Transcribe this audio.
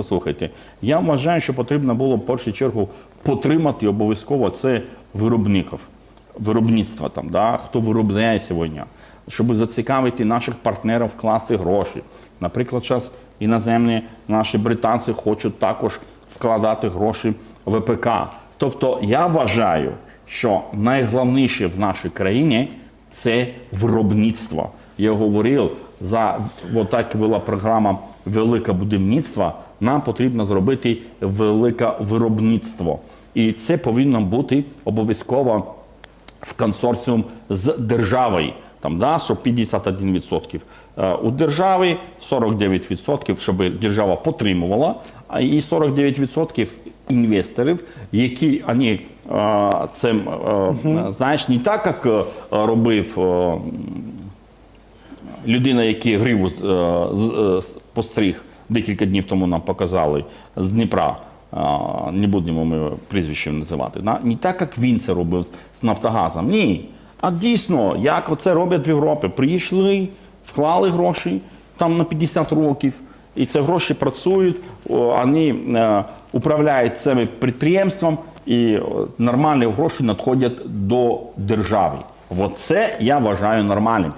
послухайте, я вважаю, що потрібно було в першу чергу потримати обов'язково це виробників, виробництва там, да, хто виробляє сьогодні, щоб зацікавити наших партнерів вкласти гроші. Наприклад, зараз іноземні наші британці хочуть також вкладати гроші в ВПК. Тобто я вважаю, що найголовніше в нашій країні це виробництво. Я говорив за от так була програма Велике будівництво. Нам потрібно зробити велике виробництво, і це повинно бути обов'язково в консорціум з державою. Там да, що 51% е, у держави, 49%, щоб держава підтримувала, і 49% інвесторів, які вони е, це знаєш не так, як е, робив людина, який гриву е, е, постриг декілька днів тому нам показали з Дніпра. Не будемо ми прізвищем називати. Не так, як він це робив з Нафтогазом. Ні. А дійсно, як це роблять в Європі. Прийшли, вклали гроші там на 50 років, і ці гроші працюють, вони е, управляють цим підприємством, і нормальні гроші надходять до держави. Оце я вважаю нормальним.